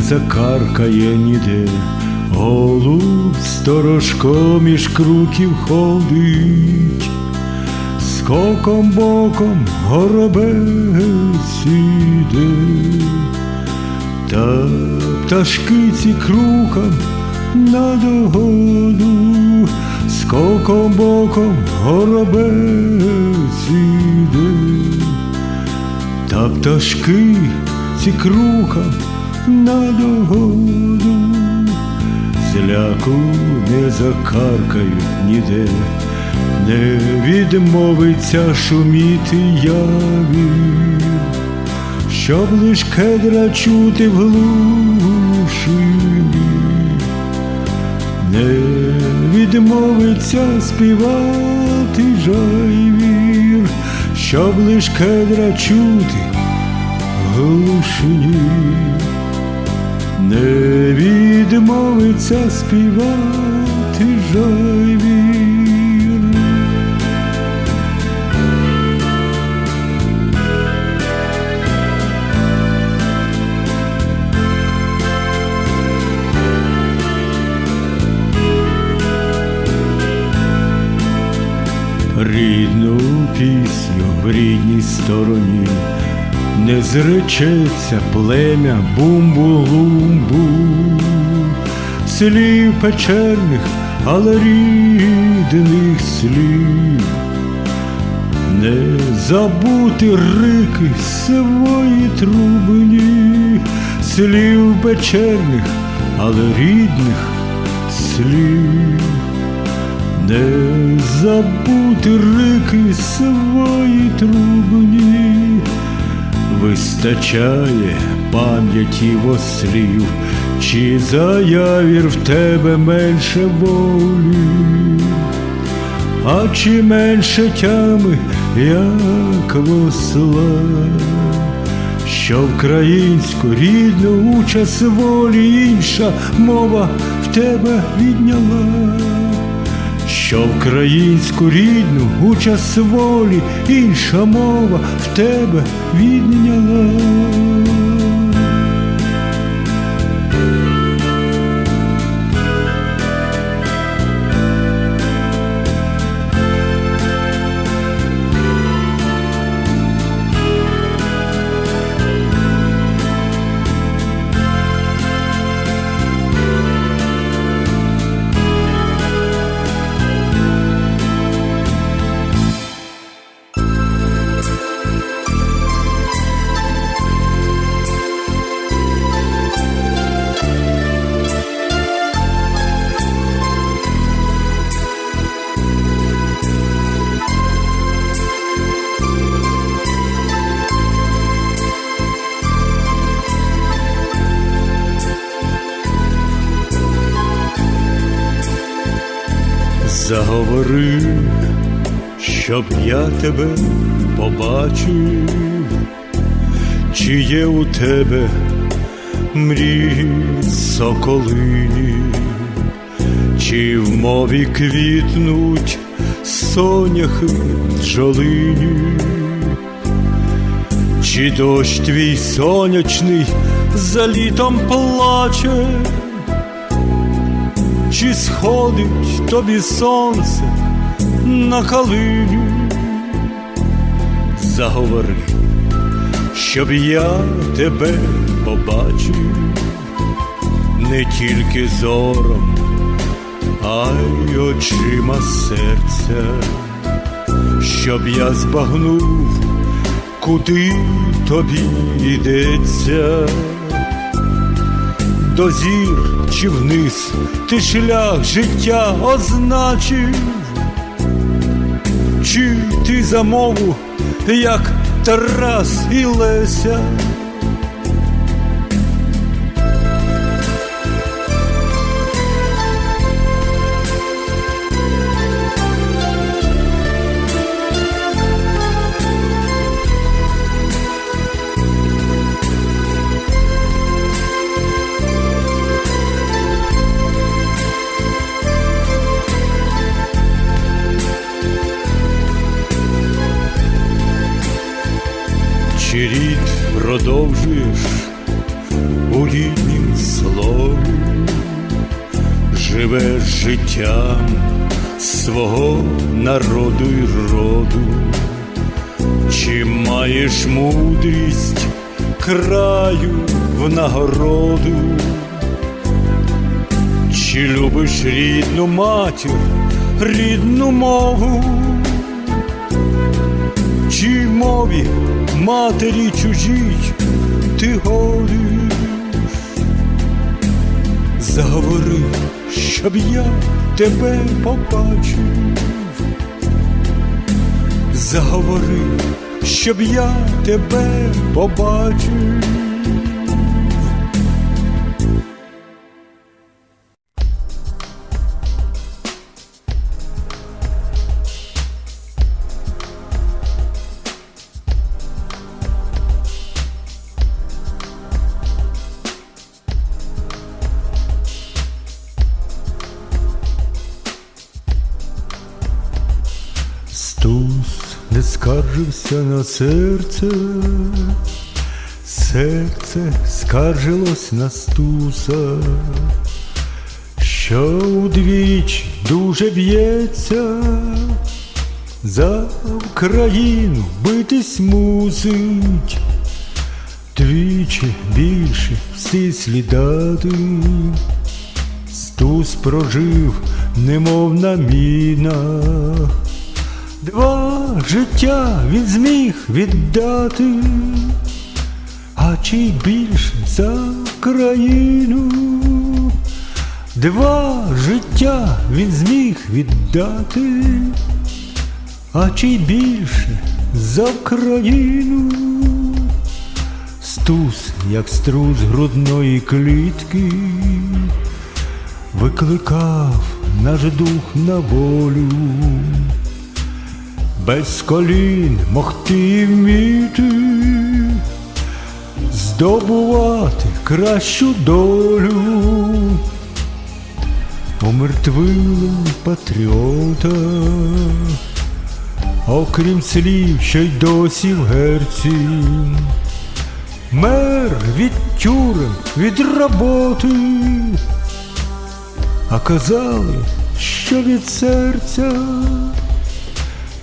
закаркає ніде, голуб сторожком між круків ходить, скоком боком горобець іде, та пташки ці крукам на догоду, скоком боком горобець іде. Та пташки ці крукам на догоду, зляку не закаркають ніде, не відмовиться шуміти явір, щоб лиш кедра чути в глушині, не відмовиться співати жайвір, щоб лиш кедра чути глушині, не відмовиться співати жайвір. Рідну пісню в рідній стороні не зречеться плем'я бумбу-лумбу, слів печерних, але рідних слів, не забути рики свої трубні, слів печерних, але рідних слів. Не забути рики свої трубні, вистачає пам'яті вослів, чи заявір в тебе менше волі, а чи менше тями, як восла, що вкраїнську рідну участь волі інша мова в тебе відняла що українську рідну участь волі, інша мова в тебе відняла. Заговори, щоб я тебе побачив, чи є у тебе мрії соколині, чи в мові квітнуть соняхи джолині, чи дощ твій сонячний за літом плаче чи сходить тобі сонце на калині, заговори, щоб я тебе побачив. Не тільки зором, а й очима серця, щоб я збагнув, куди тобі йдеться до зір чи вниз ти шлях життя означив, чи ти замову, як Тарас і Леся. Продовжуєш у ріднім слові, живеш життям свого народу й роду, чи маєш мудрість краю в нагороду, чи любиш рідну матір, рідну мову, чи мові матері чужій ти гориш, заговори, щоб я тебе побачив, заговори, щоб я тебе побачив. На серце, серце скаржилось на стуса, що удвічі дуже б'ється, за Україну битись мусить, двічі більше всі слідати. Стус прожив, немов на мінах. Два життя він зміг віддати, а чи більше за країну? Два життя він зміг віддати, а чи більше за країну? Стус, як струс грудної клітки, викликав наш дух на волю без колін могти вміти, здобувати кращу долю, умертвили патріота, окрім слів, що й досі в герці, мер від тюрем, від роботи, а казали, що від серця.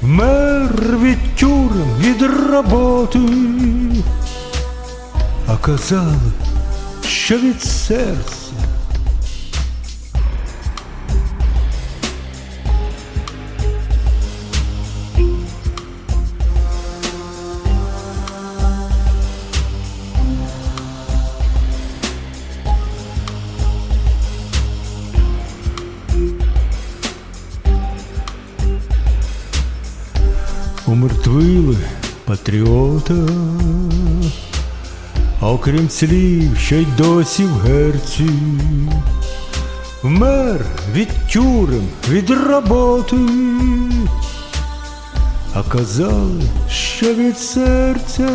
Мер від тюрем, від роботи, а казали, що від серця. Патріота, а окрім слів, що й досі в герці, вмер від тюрем, від роботи, а казали, що від серця,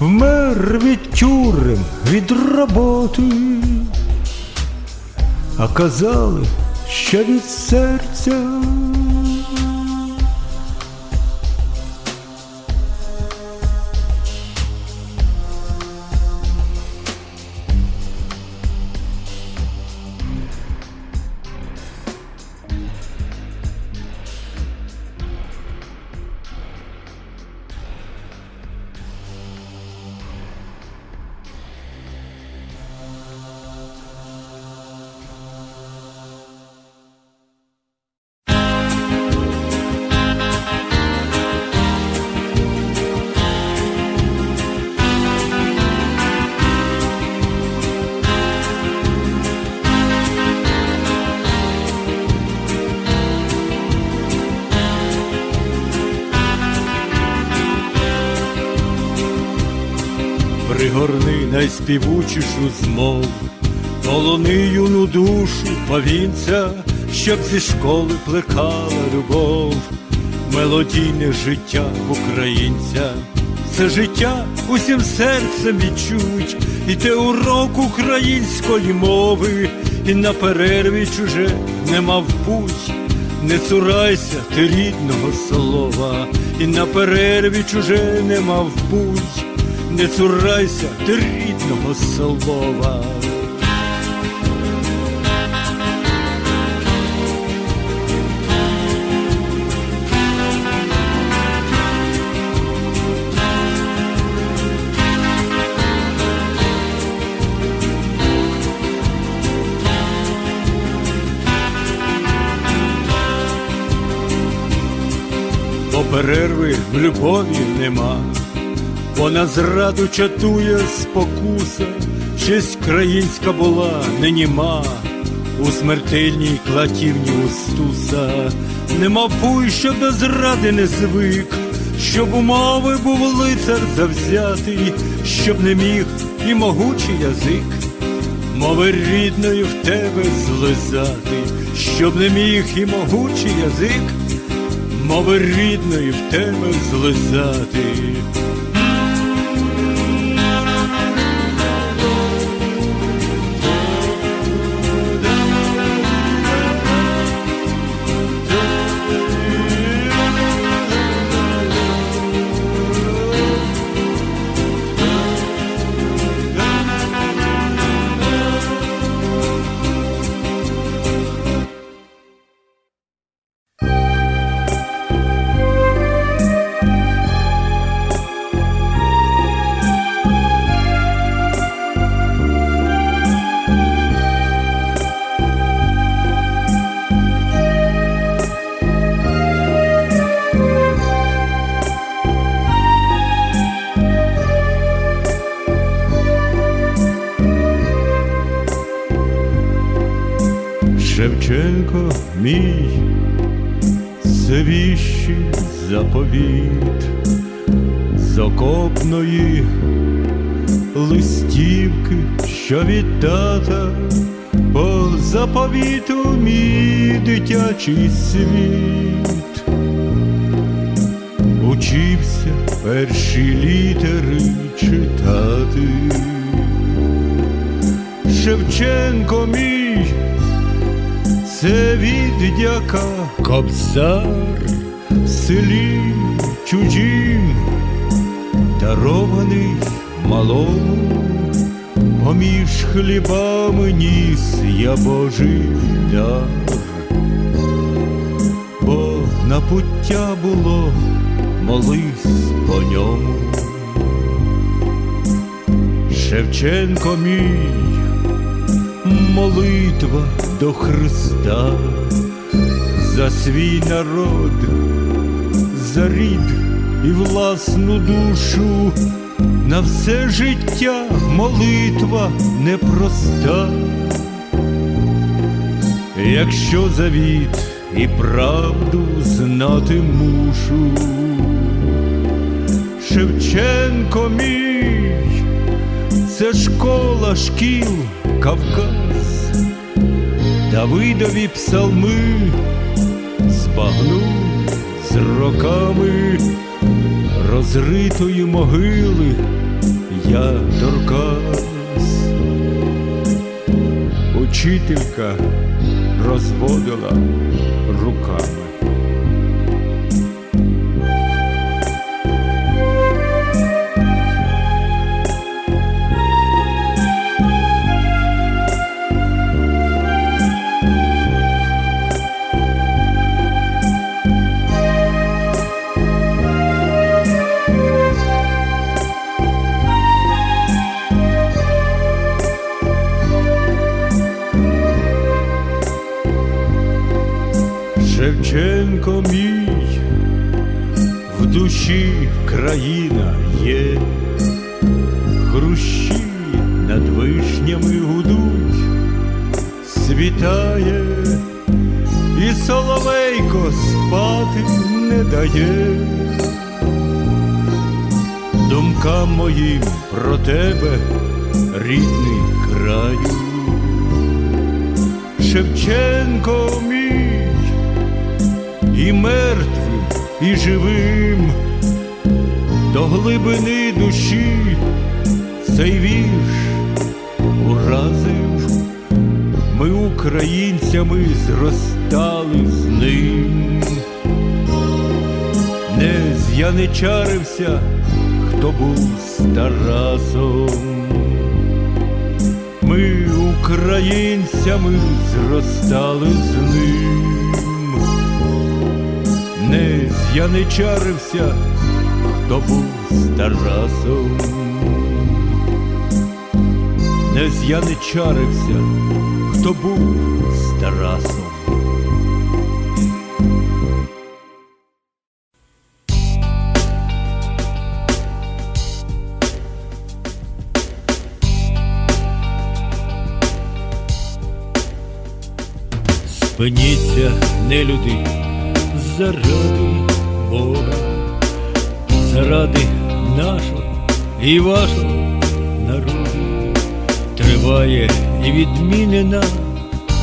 вмер від тюрем, від роботи, а казали, що від серця. Найспівучішу змов, полони юну душу повінця, щоб зі школи плекала любов, мелодійне життя українця, це життя усім серцем відчуть, і те урок української мови, і на перерві чуже нема путь. Не цурайся ти рідного слова, і на перерві чуже нема путь. Не цурайся ти рідного слова. Бо перерви в любові нема, бо на зраду чатує спокуса, честь країнська була неніма, у смертельній клатівні устуса, нема пуй, що до зради не звик, щоб у мови був лицар завзятий, щоб не міг і могучий язик. Мови рідної в тебе злизати, щоб не міг і могучий язик, мови рідної в тебе злизати. Заповіт з окопної листівки, що від тата по заповіту мій дитячий світ. Учився перші літери читати. Шевченко мій це від дяка кобзар в селі чужім, дарований малому, поміж хлібами ніс я Божий дар, бо на пуття було молись по ньому. Шевченко мій молитва до Христа. За свій народ, за рід і власну душу, на все життя молитва непроста. Якщо завіт і правду знати мушу, Шевченко мій це школа шкіл Кавказ, Давидові псалми збагну з роками розритої могили я торкась, Учителька розводила руками. Шевченко мій, в душі країна є, хрущі над вишнями гудуть, світає, і соловейко спати не дає. Думкам моїм про тебе, рідний краю. Шевченко мій, і мертвим, і живим, до глибини душі цей вірш уразив. Ми українцями зростали з ним, не з'яничарився хто був з Тарасом. Ми українцями зростали з ним, не з'яничарився, хто був з Тарасом, не з'яничарився, хто був з Тарасом. Спиніться, не люди, заради Бога, заради нашого і вашого народу триває і відмінена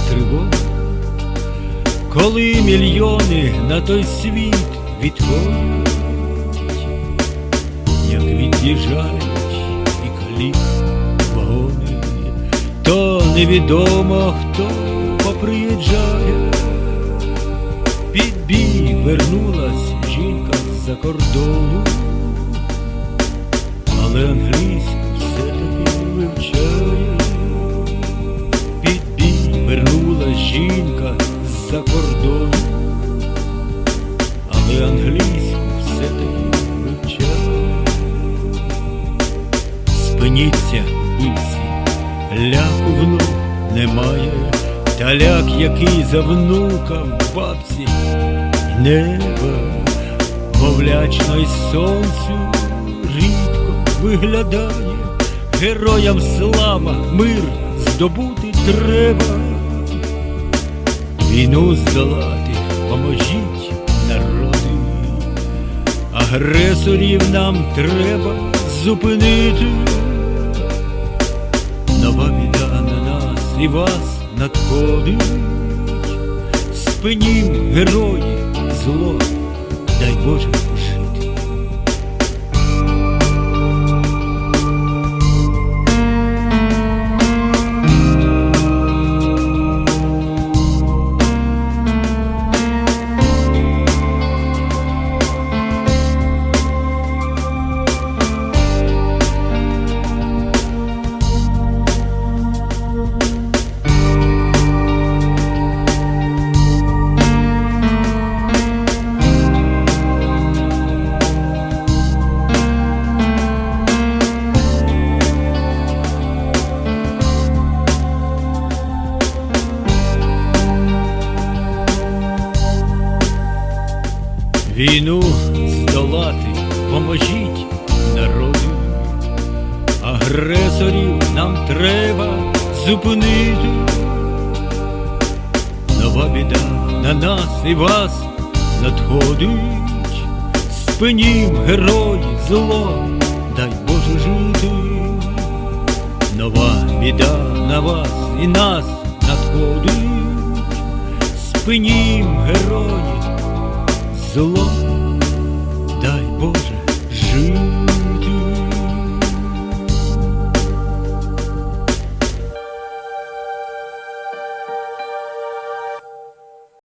тривога, коли мільйони на той світ відходять, як від'їжджають і калік вагони, то невідомо хто поприїжджає. Бій вернулась жінка з-за кордону, але англійську все-таки вивчає. Під бій вернулась жінка з-за кордону, але англійську все-таки вивчає. Спиніться, вбивці, ляку внук немає, та ляк, який за внука в неба, мовлячно й сонцю рідко виглядає, героям слава, мир здобути треба, війну здолати, поможіть народи, агресорів нам треба зупинити. Нова біда на нас і вас надходить, спинім герої зло, дай Боже зупинити. Нова біда на нас і вас надходить, спинім герої зло, дай Боже жити. Нова біда на вас і нас надходить, спинім герої зло,